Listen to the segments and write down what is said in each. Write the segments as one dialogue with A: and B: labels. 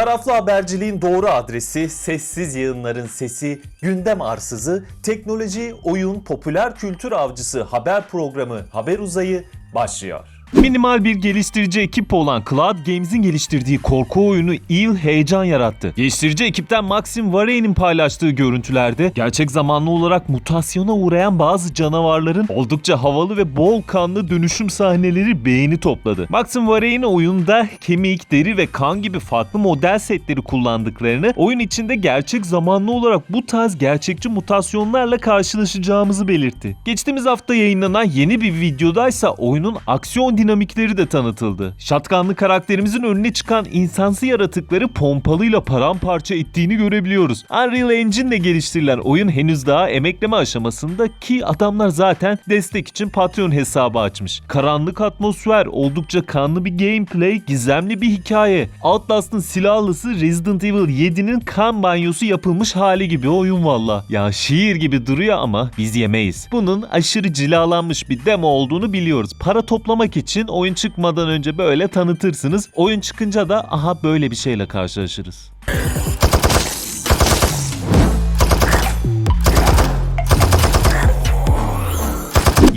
A: Taraflı haberciliğin doğru adresi, sessiz yayınların sesi, gündem arsızı, teknoloji, oyun, popüler kültür avcısı haber programı Haber Uzayı başlıyor. Minimal bir geliştirici ekip olan Cloud Games'in geliştirdiği korku oyunu Eve heyecan yarattı. Geliştirici ekipten Maxim Varey'nin paylaştığı görüntülerde gerçek zamanlı olarak mutasyona uğrayan bazı canavarların oldukça havalı ve bol kanlı dönüşüm sahneleri beğeni topladı. Maxim Varey'in oyunda kemik, deri ve kan gibi farklı model setleri kullandıklarını, oyun içinde gerçek zamanlı olarak bu tarz gerçekçi mutasyonlarla karşılaşacağımızı belirtti. Geçtiğimiz hafta yayınlanan yeni bir videodaysa oyunun aksiyon dinamikleri de tanıtıldı. Şatkanlı karakterimizin önüne çıkan insansı yaratıkları pompalıyla paramparça ettiğini görebiliyoruz. Unreal Engine ile geliştirilen oyun henüz daha emekleme aşamasında ki adamlar zaten destek için Patreon hesabı açmış. Karanlık atmosfer, oldukça kanlı bir gameplay, gizemli bir hikaye. Outlast'ın silahlısı Resident Evil 7'nin kan banyosu yapılmış hali gibi oyun valla. Ya şiir gibi duruyor ama biz yemeyiz. Bunun aşırı cilalanmış bir demo olduğunu biliyoruz. Para toplamak için oyun çıkmadan önce böyle tanıtırsınız. Oyun çıkınca da aha böyle bir şeyle karşılaşırız.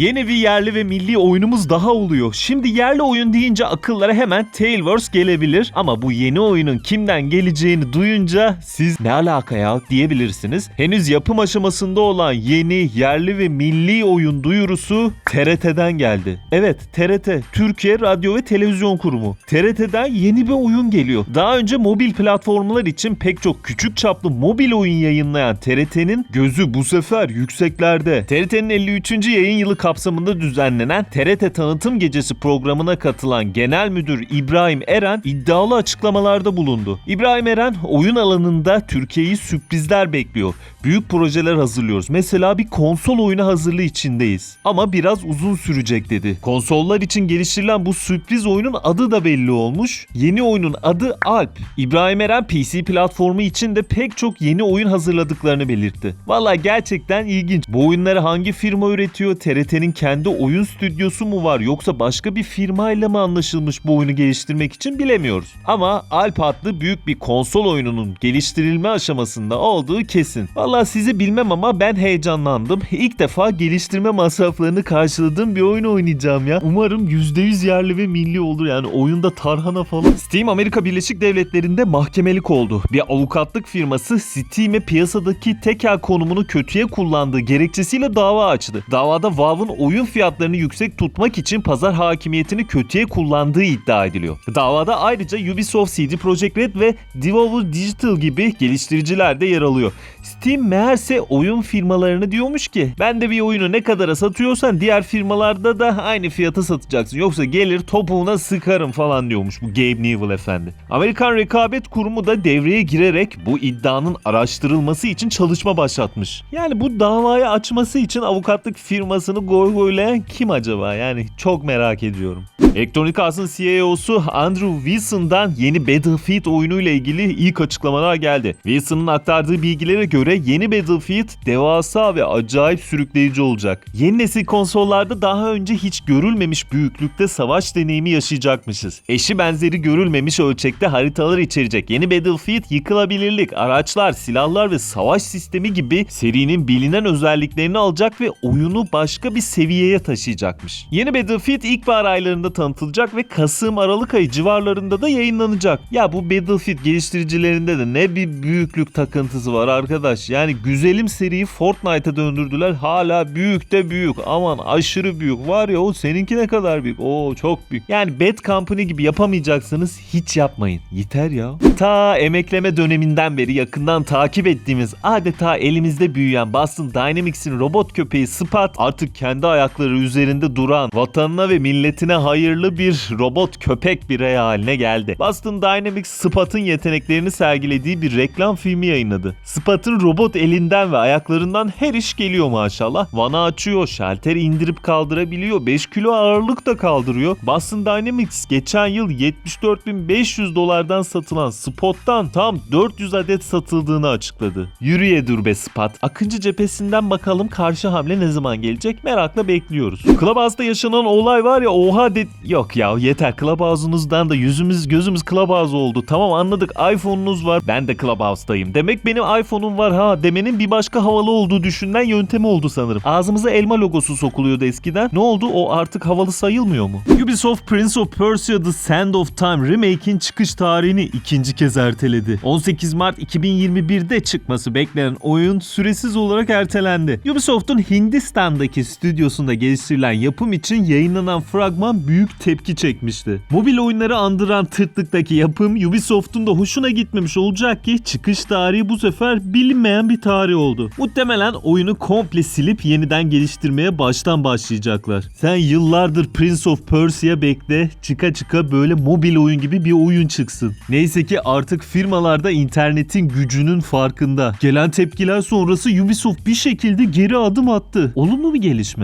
A: Yeni bir yerli ve milli oyunumuz daha oluyor. Şimdi yerli oyun deyince akıllara hemen Tailverse gelebilir ama bu yeni oyunun kimden geleceğini duyunca siz ne alaka ya diyebilirsiniz. Henüz yapım aşamasında olan yeni yerli ve milli oyun duyurusu TRT'den geldi. Evet TRT, Türkiye Radyo ve Televizyon Kurumu. TRT'den yeni bir oyun geliyor. Daha önce mobil platformlar için pek çok küçük çaplı mobil oyun yayınlayan TRT'nin gözü bu sefer yükseklerde. TRT'nin 53. yayın yılı kapsamında düzenlenen TRT Tanıtım Gecesi programına katılan Genel Müdür İbrahim Eren iddialı açıklamalarda bulundu. İbrahim Eren oyun alanında Türkiye'yi sürprizler bekliyor. Büyük projeler hazırlıyoruz. Mesela bir konsol oyunu hazırlığı içindeyiz. Ama biraz uzun sürecek dedi. Konsollar için geliştirilen bu sürpriz oyunun adı da belli olmuş. Yeni oyunun adı Alp. İbrahim Eren PC platformu için de pek çok yeni oyun hazırladıklarını belirtti. Valla gerçekten ilginç. Bu oyunları hangi firma üretiyor? TRT'nin kendi oyun stüdyosu mu var yoksa başka bir firmayla mı anlaşılmış bu oyunu geliştirmek için bilemiyoruz. Ama Alp adlı büyük bir konsol oyununun geliştirilme aşamasında olduğu kesin. Valla sizi bilmem ama ben heyecanlandım. İlk defa geliştirme masraflarını karşıladığım bir oyun oynayacağım ya. Umarım %100 yerli ve milli olur yani oyunda tarhana falan. Steam Amerika Birleşik Devletleri'nde mahkemelik oldu. Bir avukatlık firması Steam'e piyasadaki tekel konumunu kötüye kullandığı gerekçesiyle dava açtı. Davada Valve'ın oyun fiyatlarını yüksek tutmak için pazar hakimiyetini kötüye kullandığı iddia ediliyor. Davada ayrıca Ubisoft, CD Projekt Red ve Devolver Digital gibi geliştiriciler de yer alıyor. Steam meğerse oyun firmalarını diyormuş ki ben de bir oyunu ne kadara satıyorsan diğer firmalarda da aynı fiyata satacaksın. Yoksa gelir topuğuna sıkarım falan diyormuş bu Gabe Newell efendi. Amerikan Rekabet Kurumu da devreye girerek bu iddianın araştırılması için çalışma başlatmış. Yani bu davayı açması için avukatlık firmasını goygoylayan kim acaba? Yani çok merak ediyorum. Electronic Arts'ın CEO'su Andrew Wilson'dan yeni Battlefield oyunuyla ilgili ilk açıklamalar geldi. Wilson'ın aktardığı bilgilere göre yeni Battlefield devasa ve acayip sürükleyici olacak. Yeni nesil konsollarda daha önce hiç görülmemiş büyüklükte savaş deneyimi yaşayacakmışız. Eşi benzeri görülmemiş ölçekte haritalar içerecek yeni Battlefield yıkılabilirlik, araçlar, silahlar ve savaş sistemi gibi serinin bilinen özelliklerini alacak ve oyunu başka bir seviyeye taşıyacakmış. Yeni Battlefield ilkbahar aylarında tanıtılacak ve Kasım-Aralık ayı civarlarında da yayınlanacak. Ya bu Battlefield geliştiricilerinde de ne bir büyüklük takıntısı var arkadaş. Yani güzelim seriyi Fortnite'a döndürdüler. Hala büyük de büyük. Aman aşırı büyük. Var ya o seninki ne kadar büyük. Oo çok büyük. Yani Bad Company gibi yapamayacaksınız. Hiç yapmayın. Yeter ya. Ta emekleme döneminden beri yakından takip ettiğimiz adeta elimizde büyüyen Boston Dynamics'in robot köpeği Spot artık kendi ayakları üzerinde duran vatanına ve milletine hayırlı bir robot köpek birey haline geldi. Boston Dynamics Spot'ın yeteneklerini sergilediği bir reklam filmi yayınladı. Spot'ın robot elinden ve ayaklarından her iş geliyor maşallah. Vana açıyor, şalteri indirip kaldırabiliyor, 5 kilo ağırlık da kaldırıyor. Boston Dynamics geçen yıl 74.500 dolardan satılan Spot'tan tam 400 adet satıldığını açıkladı. Yürüye dur be Spot. Akıncı cephesinden bakalım karşı hamle ne zaman gelecek merak merakla bekliyoruz. Clubhouse'da yaşanan olay var ya oha de... Yok ya yeter Clubhouse'unuzdan da yüzümüz gözümüz Clubhouse oldu. Tamam anladık iPhone'unuz var ben de Clubhouse'dayım. Demek benim iPhone'um var ha demenin bir başka havalı olduğu düşünülen yöntemi oldu sanırım. Ağzımıza elma logosu sokuluyordu eskiden. Ne oldu o artık havalı sayılmıyor mu? Ubisoft Prince of Persia The Sand of Time Remake'in çıkış tarihini ikinci kez erteledi. 18 Mart 2021'de çıkması beklenen oyun süresiz olarak ertelendi. Ubisoft'un Hindistan'daki stüdyosunda geliştirilen yapım için yayınlanan fragman büyük tepki çekmişti. Mobil oyunları andıran tırtlıktaki yapım Ubisoft'un da hoşuna gitmemiş olacak ki çıkış tarihi bu sefer bilinmeyen bir tarih oldu. Muhtemelen oyunu komple silip yeniden geliştirmeye baştan başlayacaklar. Sen yıllardır Prince of Persia bekle çıka çıka böyle mobil oyun gibi bir oyun çıksın. Neyse ki artık firmalarda internetin gücünün farkında. Gelen tepkiler sonrası Ubisoft bir şekilde geri adım attı. Olumlu bir gelişme.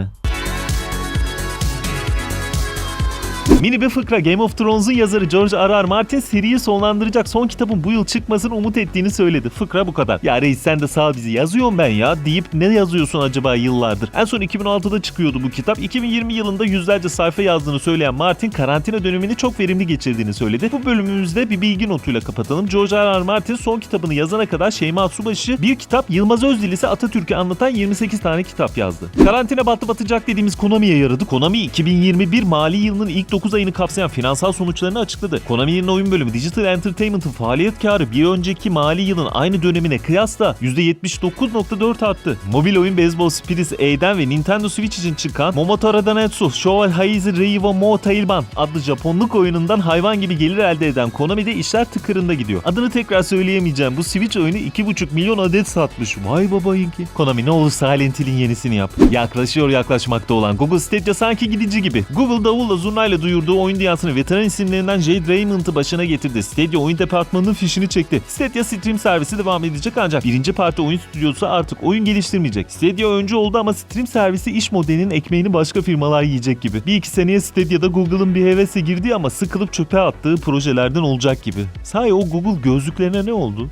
A: Mini bir fıkra Game of Thrones'un yazarı George R. R. Martin seriyi sonlandıracak son kitabın bu yıl çıkmasını umut ettiğini söyledi. Fıkra bu kadar. Ya reis sen de sağ bizi yazıyorum ben ya deyip ne yazıyorsun acaba yıllardır? En son 2006'da çıkıyordu bu kitap. 2020 yılında yüzlerce sayfa yazdığını söyleyen Martin karantina dönemini çok verimli geçirdiğini söyledi. Bu bölümümüzde bir bilgi notuyla kapatalım. George R. R. Martin son kitabını yazana kadar Şeyma Subaşı bir kitap Yılmaz Özdil ise Atatürk'ü anlatan 28 tane kitap yazdı. Karantina battı batacak dediğimiz Konami'ye yaradı. Konami 2021 mali yılının ilk 9 ayını kapsayan finansal sonuçlarını açıkladı. Konami'nin oyun bölümü Digital Entertainment'ın faaliyet karı bir önceki mali yılın aynı dönemine kıyasla %79.4 arttı. Mobil oyun Baseball Spirits A'den ve Nintendo Switch için çıkan Momotaro Danetsu Showa Heizi Reiwa Mo Tailban adlı Japonluk oyunundan hayvan gibi gelir elde eden Konami'de işler tıkırında gidiyor. Adını tekrar söyleyemeyeceğim. Bu Switch oyunu 2,5 milyon adet satmış. Vay babayınki. Konami ne olur Silent Hill'in yenisini yap. Yaklaşıyor yaklaşmakta olan Google Stadia sanki gidici gibi. Google davulla zurnayla duyurduğu oyun dünyasını veteran isimlerinden Jade Raymond'ı başına getirdi. Stadia oyun departmanının fişini çekti. Stadia Stream servisi devam edecek ancak birinci parti oyun stüdyosu artık oyun geliştirmeyecek. Stadia öncü oldu ama stream servisi iş modelinin ekmeğini başka firmalar yiyecek gibi. Bir iki seneye Stadia'da Google'ın bir hevese girdiği ama sıkılıp çöpe attığı projelerden olacak gibi. Sahi o Google gözlüklerine ne oldu?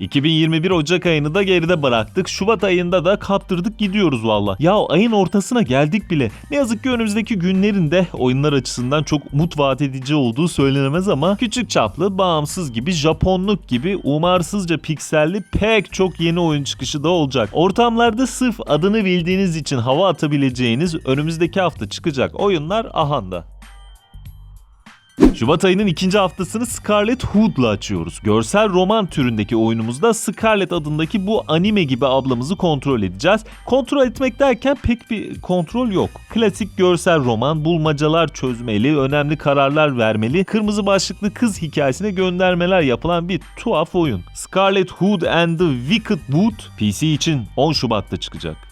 A: 2021 Ocak ayını da geride bıraktık. Şubat ayında da kaptırdık gidiyoruz valla. Ya ayın ortasına geldik bile. Ne yazık ki önümüzdeki günlerin de oyunlar açısından çok umut vaat edici olduğu söylenemez ama küçük çaplı, bağımsız gibi, Japonluk gibi umarsızca pikselli pek çok yeni oyun çıkışı da olacak. Ortamlarda sırf adını bildiğiniz için hava atabileceğiniz önümüzdeki hafta çıkacak oyunlar ahanda. Şubat ayının ikinci haftasını Scarlet Hood'la açıyoruz. Görsel roman türündeki oyunumuzda Scarlet adındaki bu anime gibi ablamızı kontrol edeceğiz. Kontrol etmek derken pek bir kontrol yok. Klasik görsel roman, bulmacalar çözmeli, önemli kararlar vermeli, kırmızı başlıklı kız hikayesine göndermeler yapılan bir tuhaf oyun. Scarlet Hood and the Wicked Wood PC için 10 Şubat'ta çıkacak.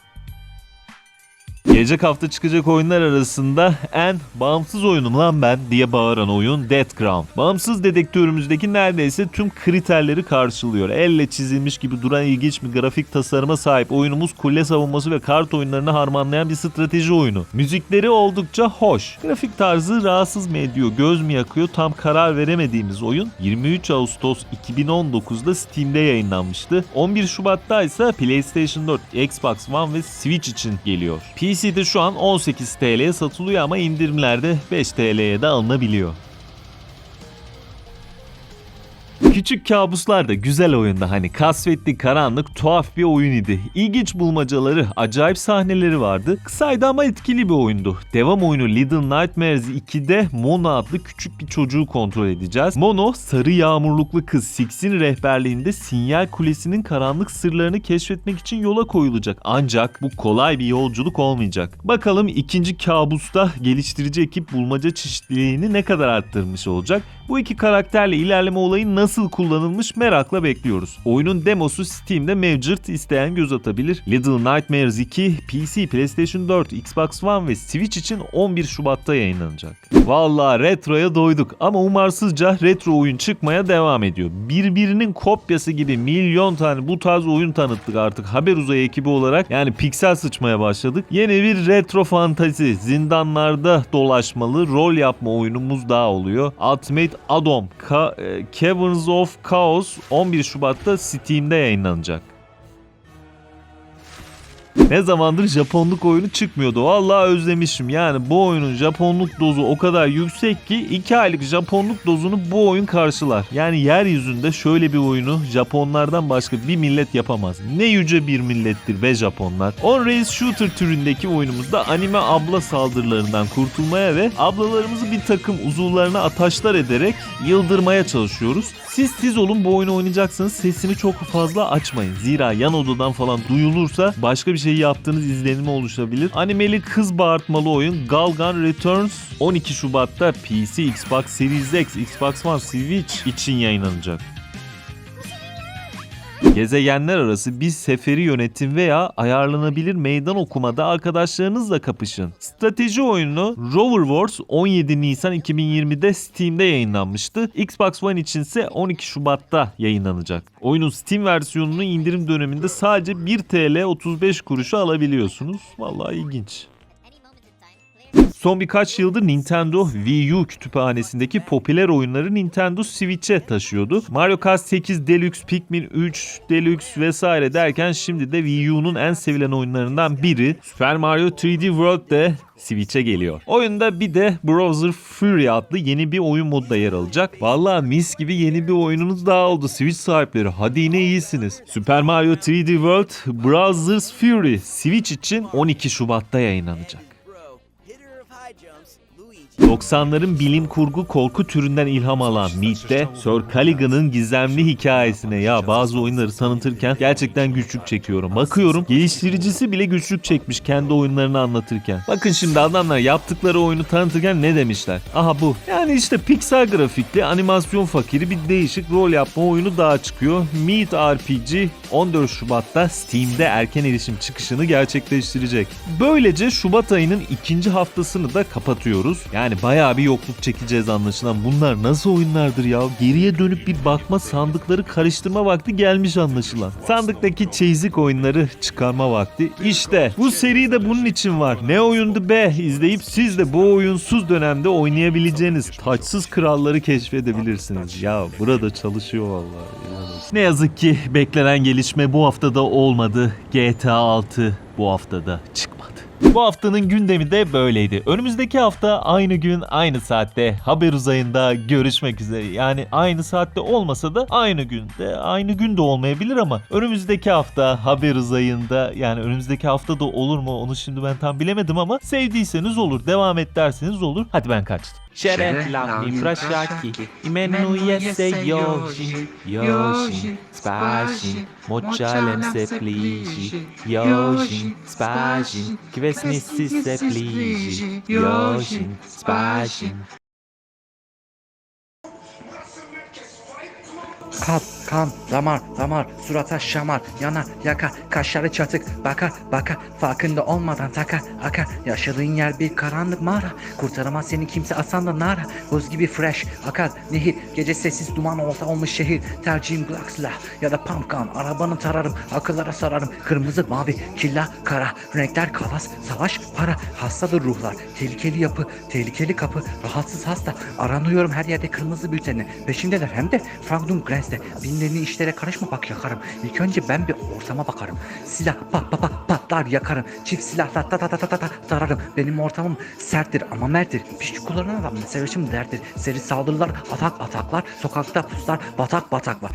A: Gelecek hafta çıkacak oyunlar arasında en bağımsız oyunum lan ben diye bağıran oyun Death Ground. Bağımsız dedektörümüzdeki neredeyse tüm kriterleri karşılıyor. Elle çizilmiş gibi duran ilginç bir grafik tasarıma sahip oyunumuz kule savunması ve kart oyunlarını harmanlayan bir strateji oyunu. Müzikleri oldukça hoş. Grafik tarzı rahatsız mı ediyor, göz mü yakıyor tam karar veremediğimiz oyun 23 Ağustos 2019'da Steam'de yayınlanmıştı. 11 Şubat'ta ise PlayStation 4, Xbox One ve Switch için geliyor. PC'de şu an 18 TL'ye satılıyor ama indirimlerde 5 TL'ye de alınabiliyor. Küçük kabuslar da güzel oyunda hani kasvetli, karanlık, tuhaf bir oyun idi. İlginç bulmacaları, acayip sahneleri vardı. Kısaydı ama etkili bir oyundu. Devam oyunu Little Nightmares 2'de Mono adlı küçük bir çocuğu kontrol edeceğiz. Mono, sarı yağmurluklu kız Six'in rehberliğinde sinyal kulesinin karanlık sırlarını keşfetmek için yola koyulacak. Ancak bu kolay bir yolculuk olmayacak. Bakalım ikinci kabusta geliştirici ekip bulmaca çeşitliliğini ne kadar arttırmış olacak? Bu iki karakterle ilerleme olayı nasıl kullanılmış merakla bekliyoruz. Oyunun demosu Steam'de mevcut isteyen göz atabilir. Little Nightmares 2 PC, PlayStation 4, Xbox One ve Switch için 11 Şubat'ta yayınlanacak. Vallahi retroya doyduk ama umarsızca retro oyun çıkmaya devam ediyor. Birbirinin kopyası gibi milyon tane bu tarz oyun tanıttık artık haber uzay ekibi olarak. Yani piksel sıçmaya başladık. Yeni bir retro fantazi, zindanlarda dolaşmalı rol yapma oyunumuz daha oluyor. Ultimate Atom, Ka- e, Caverns of Chaos 11 Şubat'ta Steam'de yayınlanacak. Ne zamandır Japonluk oyunu çıkmıyordu. Vallahi özlemişim. Yani bu oyunun Japonluk dozu o kadar yüksek ki 2 aylık Japonluk dozunu bu oyun karşılar. Yani yeryüzünde şöyle bir oyunu Japonlardan başka bir millet yapamaz. Ne yüce bir millettir be Japonlar. On Race Shooter türündeki oyunumuzda anime abla saldırılarından kurtulmaya ve ablalarımızı bir takım uzuvlarına ataşlar ederek yıldırmaya çalışıyoruz. Siz siz olun bu oyunu oynayacaksanız sesini çok fazla açmayın. Zira yan odadan falan duyulursa başka bir şey yaptığınız izlenimi oluşabilir. Animeli kız bağırtmalı oyun Galgan Returns 12 Şubat'ta PC, Xbox Series X, Xbox One, Switch için yayınlanacak. Gezegenler arası bir seferi yönetin veya ayarlanabilir meydan okumada arkadaşlarınızla kapışın. Strateji oyunu Rover Wars 17 Nisan 2020'de Steam'de yayınlanmıştı. Xbox One için ise 12 Şubat'ta yayınlanacak. Oyunun Steam versiyonunu indirim döneminde sadece 1 TL 35 kuruşa alabiliyorsunuz. Vallahi ilginç. Son birkaç yıldır Nintendo Wii U kütüphanesindeki popüler oyunları Nintendo Switch'e taşıyordu. Mario Kart 8 Deluxe, Pikmin 3 Deluxe vesaire derken şimdi de Wii U'nun en sevilen oyunlarından biri Super Mario 3D World de Switch'e geliyor. Oyunda bir de Browser Fury adlı yeni bir oyun modu da yer alacak. Vallahi mis gibi yeni bir oyununuz daha oldu Switch sahipleri. Hadi yine iyisiniz. Super Mario 3D World Browser's Fury Switch için 12 Şubat'ta yayınlanacak. 90'ların bilim kurgu korku türünden ilham alan Mead'de Sir Caligan'ın gizemli hikayesine ya bazı oyunları tanıtırken gerçekten güçlük çekiyorum. Bakıyorum geliştiricisi bile güçlük çekmiş kendi oyunlarını anlatırken. Bakın şimdi adamlar yaptıkları oyunu tanıtırken ne demişler? Aha bu. Yani işte Pixar grafikli animasyon fakiri bir değişik rol yapma oyunu daha çıkıyor. Mead RPG 14 Şubat'ta Steam'de erken erişim çıkışını gerçekleştirecek. Böylece Şubat ayının ikinci haftasını da kapatıyoruz. Yani bayağı bir yokluk çekeceğiz anlaşılan. Bunlar nasıl oyunlardır ya? Geriye dönüp bir bakma sandıkları karıştırma vakti gelmiş anlaşılan. Sandıktaki çeyizik oyunları çıkarma vakti. İşte bu seri de bunun için var. Ne oyundu be? İzleyip siz de bu oyunsuz dönemde oynayabileceğiniz taçsız kralları keşfedebilirsiniz. Ya burada çalışıyor vallahi. Ne yazık ki beklenen gelişme bu haftada olmadı. GTA 6 bu haftada çıkmadı. Bu haftanın gündemi de böyleydi. Önümüzdeki hafta aynı gün aynı saatte haber uzayında görüşmek üzere. Yani aynı saatte olmasa da aynı günde aynı günde olmayabilir ama önümüzdeki hafta haber uzayında yani önümüzdeki hafta da olur mu onu şimdi ben tam bilemedim ama sevdiyseniz olur devam et derseniz olur. Hadi ben kaçtım.
B: Şerefler mi fraszaki Imenuje se Jozi. Jozi. Spazin Moczalem se pliži Jozin Spazin Kvesnici se pliži Jozin Spazin
C: Kalp, kan, damar, damar, surata şamar, yanar, yakar, kaşları çatık, bakar, bakar, farkında olmadan takar, akar, yaşadığın yer bir karanlık mağara, kurtaramaz seni kimse asan da nara, buz gibi fresh, akar, nehir, gece sessiz duman olsa olmuş şehir, tercihim silah ya da pumpgun, arabanı tararım, akıllara sararım, kırmızı, mavi, killa, kara, renkler kalas, savaş, para, hastadır ruhlar, tehlikeli yapı, tehlikeli kapı, rahatsız hasta, aranıyorum her yerde kırmızı bülteni, peşimdeler hem de Frankdum Grens'te, binlerini işlere karışma bak yakarım, İlk önce ben bir ortama bakarım, silah pat pat pat patlar yakarım, çift silahla ta ta ta ta ta ta tararım, benim ortamım serttir ama merttir, pişti kullanan adam meseleleşim derttir, seri saldırılar, atak ataklar, sokakta puslar, batak bataklar.